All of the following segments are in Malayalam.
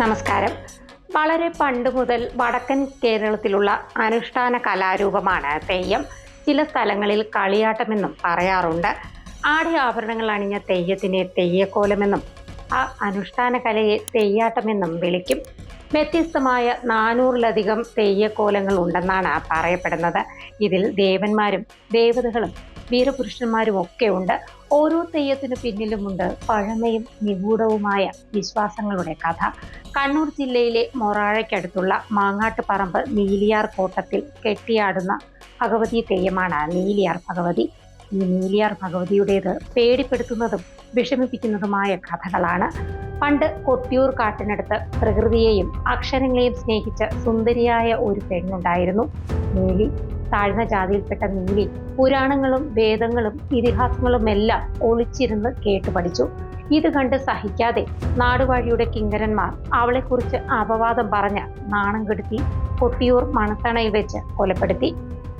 നമസ്കാരം. വളരെ പണ്ട് മുതൽ വടക്കൻ കേരളത്തിലുള്ള അനുഷ്ഠാന കലാരൂപമാണ് തെയ്യം. ചില സ്ഥലങ്ങളിൽ കളിയാട്ടമെന്നും പറയാറുണ്ട്. ആടി ആഭരണങ്ങൾ അണിഞ്ഞ തെയ്യത്തിനെ തെയ്യക്കോലമെന്നും ആ അനുഷ്ഠാന കലയെ തെയ്യാട്ടമെന്നും വിളിക്കും. വ്യത്യസ്തമായ നാനൂറിലധികം തെയ്യക്കോലങ്ങൾ ഉണ്ടെന്നാണ് പറയപ്പെടുന്നത്. ഇതിൽ ദേവന്മാരും ദേവതകളും വീരപുരുഷന്മാരും ഒക്കെ ഉണ്ട് ഓരോ തെയ്യത്തിനു പിന്നിലുമുണ്ട് പഴമയും നിഗൂഢവുമായ വിശ്വാസങ്ങളുടെ കഥ. കണ്ണൂർ ജില്ലയിലെ മൊറാഴയ്ക്കടുത്തുള്ള മാങ്ങാട്ടുപറമ്പ് നീലിയാർ കോട്ടത്തിൽ കെട്ടിയാടുന്ന ഭഗവതി തെയ്യമാണ് നീലിയാർ ഭഗവതി. ഈ നീലിയാർ ഭഗവതിയുടേത് പേടിപ്പെടുത്തുന്നതും വിഷമിപ്പിക്കുന്നതുമായ കഥകളാണ്. പണ്ട് കൊട്ടിയൂർ കാട്ടിനടുത്ത് പ്രകൃതിയെയും അക്ഷരങ്ങളെയും സ്നേഹിച്ച സുന്ദരിയായ ഒരു പെണ്ണുണ്ടായിരുന്നു. നീലി താഴ്ന്ന ജാതിയിൽപ്പെട്ട നീലി പുരാണങ്ങളും വേദങ്ങളും ഇതിഹാസങ്ങളും എല്ലാം ഒളിച്ചിരുന്ന് കേട്ടു പഠിച്ചു. ഇത് കണ്ട് സഹിക്കാതെ നാടുവാഴിയുടെ കിങ്കരന്മാർ അവളെക്കുറിച്ച് അപവാദം പറഞ്ഞ് നാണം കെടുത്തി കൊട്ടിയൂർ മണത്തണയിൽ വെച്ച് കൊലപ്പെടുത്തി.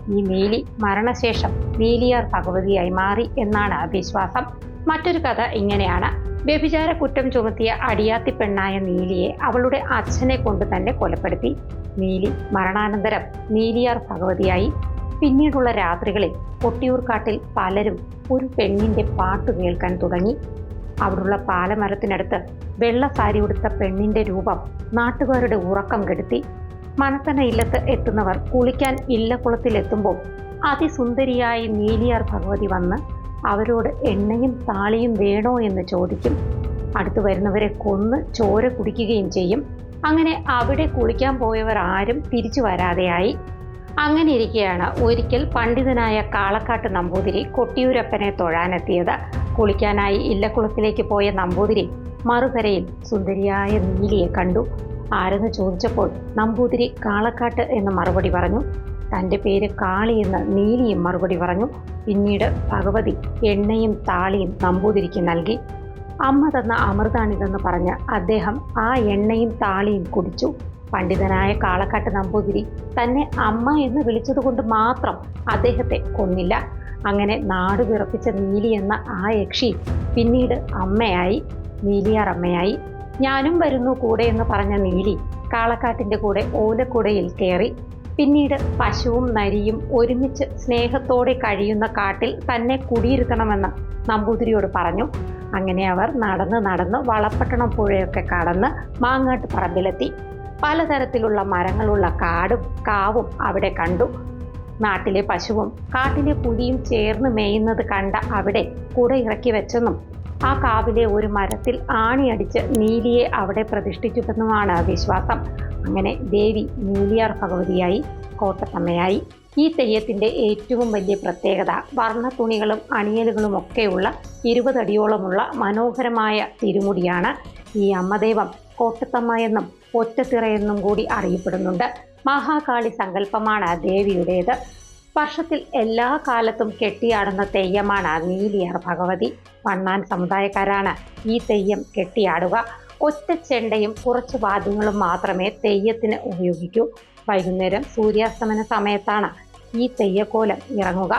ഈ നീലി മരണശേഷം നീലിയാർ ഭഗവതിയായി മാറി എന്നാണ് വിശ്വാസം മറ്റൊരു കഥ ഇങ്ങനെയാണ്. വ്യഭിചാര കുറ്റം ചുമത്തിയ അടിയാത്തി പെണ്ണായ നീലിയെ അവളുടെ അച്ഛനെ കൊണ്ട് തന്നെ കൊലപ്പെടുത്തി. നീലി മരണാനന്തരം നീലിയാർ ഭഗവതിയായി. പിന്നീടുള്ള രാത്രികളിൽ കൊട്ടിയൂർക്കാട്ടിൽ പലരും ഒരു പെണ്ണിന്റെ പാട്ട് കേൾക്കാൻ തുടങ്ങി. അവിടുള്ള പാലമരത്തിനടുത്ത് വെള്ള സാരി ഉടുത്ത പെണ്ണിന്റെ രൂപം നാട്ടുകാരുടെ ഉറക്കം കെടുത്തി. മനത്തന ഇല്ലത്ത് എത്തുന്നവർ കുളിക്കാൻ ഇല്ലക്കുളത്തിലെത്തുമ്പോൾ അതിസുന്ദരിയായി നീലിയാർ ഭഗവതി വന്ന് അവരോട് എണ്ണയും താളിയും വേണോ എന്ന് ചോദിക്കും. അടുത്തു വരുന്നവരെ കൊന്ന് ചോര കുടിക്കുകയും ചെയ്യും. അങ്ങനെ അവിടെ കുളിക്കാൻ പോയവർ ആരും തിരിച്ചു വരാതെയായി. അങ്ങനെ ഇരിക്കെയാണ് ഒരിക്കൽ പണ്ഡിതനായ കാളക്കാട്ട് നമ്പൂതിരി കൊട്ടിയൂരപ്പനെ തൊഴാനെത്തിയത്. കുളിക്കാനായി ഇല്ലക്കുളത്തിലേക്ക് പോയ നമ്പൂതിരി മറുകരയിൽ സുന്ദരിയായ നീലിയെ കണ്ടു. ആരെന്ന് ചോദിച്ചപ്പോൾ നമ്പൂതിരി കാളക്കാട്ട് എന്ന് മറുപടി പറഞ്ഞു. തന്റെ പേര് കാളി എന്ന് നീലിയും മറുപടി പറഞ്ഞു. പിന്നീട് ഭഗവതി എണ്ണയും താളിയും നമ്പൂതിരിക്ക് നൽകി. അമ്മ തന്ന അമൃതാണിതെന്ന് പറഞ്ഞ് അദ്ദേഹം ആ എണ്ണയും താളിയും കുടിച്ചു. പണ്ഡിതനായ കാളക്കാട്ട് നമ്പൂതിരി തന്നെ അമ്മ എന്ന് വിളിച്ചതുകൊണ്ട് മാത്രം അദ്ദേഹത്തെ കൊന്നില്ല. അങ്ങനെ നാട് വിറപ്പിച്ച നീലി എന്ന ആ യക്ഷി പിന്നീട് അമ്മയായി നീലിയാർ അമ്മയായി. ഞാനും വരുന്നു കൂടെ എന്ന് പറഞ്ഞ നീലി കാളക്കാട്ടിന്റെ കൂടെ ഓലക്കുടയിൽ കയറി പിന്നീട് പശുവും നരിയും ഒരുമിച്ച് സ്നേഹത്തോടെ കഴിയുന്ന കാട്ടിൽ തന്നെ കുടിയിരുത്തണമെന്ന് നമ്പൂതിരിയോട് പറഞ്ഞു. അങ്ങനെ അവർ നടന്ന് നടന്ന് വളപ്പട്ടണം പുഴയൊക്കെ കടന്ന് മാങ്ങാട്ട് പറമ്പിലെത്തി പലതരത്തിലുള്ള മരങ്ങളുള്ള കാടും കാവും അവിടെ കണ്ടു. നാട്ടിലെ പശുവും കാട്ടിലെ പുലിയും ചേർന്ന് മേയുന്നത് കണ്ട അവിടെ കുട ഇറക്കി വെച്ചെന്നും ആ കാവിലെ ഒരു മരത്തിൽ ആണിയടിച്ച് നീലിയെ അവിടെ പ്രതിഷ്ഠിച്ചുവെന്നുമാണ് വിശ്വാസം. അങ്ങനെ ദേവി നീലിയാർ ഭഗവതിയായി കോട്ടത്തമ്മയായി. ഈ തെയ്യത്തിന്റെ ഏറ്റവും വലിയ പ്രത്യേകത വർണ തുണികളും അണിയലുകളും ഒക്കെയുള്ള ഇരുപതടിയോളമുള്ള മനോഹരമായ തിരുമുടിയാണ് ഈ അമ്മദേവം. കോട്ടത്തമ്മ എന്നും ഒറ്റത്തിറയെന്നും കൂടി അറിയപ്പെടുന്നുണ്ട്. മഹാകാളി സങ്കല്പമാണ് ദേവിയുടേത്. വർഷത്തിൽ എല്ലാ കാലത്തും കെട്ടിയാടുന്ന തെയ്യമാണ് നീലിയാർ ഭഗവതി. പണ്ണാൻ സമുദായക്കാരാണ് ഈ തെയ്യം കെട്ടിയാടുക. ഒറ്റ ചെണ്ടയും കുറച്ച് വാദ്യങ്ങളും മാത്രമേ തെയ്യത്തിന് ഉപയോഗിക്കൂ. വൈകുന്നേരം സൂര്യാസ്തമന സമയത്താണ് ഈ തെയ്യക്കോലം ഇറങ്ങുക.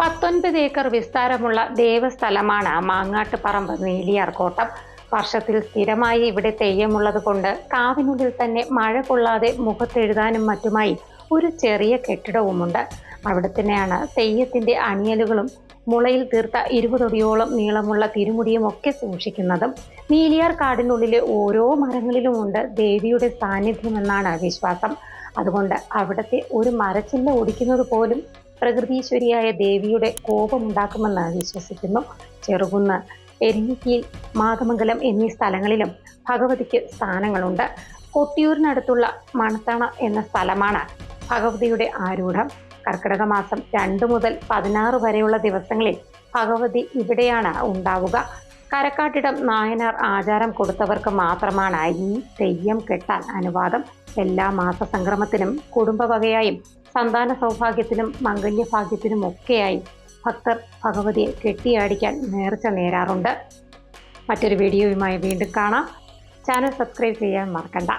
പത്തൊൻപത് ഏക്കർ വിസ്താരമുള്ള ദേവസ്ഥലമാണ് മാങ്ങാട്ടുപറമ്പ് നീലിയാർ കോട്ടം. വർഷത്തിൽ സ്ഥിരമായി ഇവിടെ തെയ്യമുള്ളത് കൊണ്ട് കാവിനുള്ളിൽ തന്നെ മഴ കൊള്ളാതെ മുഖത്തെഴുതാനും മറ്റുമായി ഒരു ചെറിയ കെട്ടിടവുമുണ്ട്. അവിടെ തന്നെയാണ്. തെയ്യത്തിന്റെ അണിയലുകളും മുളയിൽ തീർത്ത ഇരുപതൊടിയോളം നീളമുള്ള തിരുമുടിയും ഒക്കെ സൂക്ഷിക്കുന്നതും നീലിയാർ കാടിനുള്ളിലെ ഓരോ മരങ്ങളിലുമുണ്ട് ദേവിയുടെ സാന്നിധ്യമെന്നാണ് വിശ്വാസം. അതുകൊണ്ട് അവിടുത്തെ ഒരു മരച്ചില്ല ഒടിക്കുന്നത് പോലും പ്രകൃതീശ്വരിയായ ദേവിയുടെ കോപമുണ്ടാക്കുമെന്ന് വിശ്വസിക്കുന്നു. ചെറുകുന്ന് എരിഞ്ഞിക്കീൽ മാതമംഗലം എന്നീ സ്ഥലങ്ങളിലും ഭഗവതിക്ക് സ്ഥാനങ്ങളുണ്ട്. കൊട്ടിയൂരിനടുത്തുള്ള മണത്തണ എന്ന സ്ഥലമാണ് ഭഗവതിയുടെ ആരൂഢം. കർക്കിടക മാസം രണ്ട് മുതൽ പതിനാറ് വരെയുള്ള ദിവസങ്ങളിൽ ഭഗവതി ഇവിടെയാണ് ഉണ്ടാവുക. കരക്കാട്ടിടം നായനാർ ആചാരം കൊടുത്തവർക്ക് മാത്രമാണ് ഈ തെയ്യം കെട്ടാൻ അനുവാദം. എല്ലാ മാസ സംക്രമത്തിനും കുടുംബവകയായും സന്താന സൗഭാഗ്യത്തിനും മംഗല്യഭാഗ്യത്തിനും ഒക്കെയായി ഭക്തർ ഭഗവതിയെ കെട്ടിയാടിക്കാൻ നേർച്ച നേരാറുണ്ട്. മറ്റൊരു വീഡിയോയുമായി വീണ്ടും കാണാം. ചാനൽ സബ്സ്ക്രൈബ് ചെയ്യാൻ മറക്കണ്ട.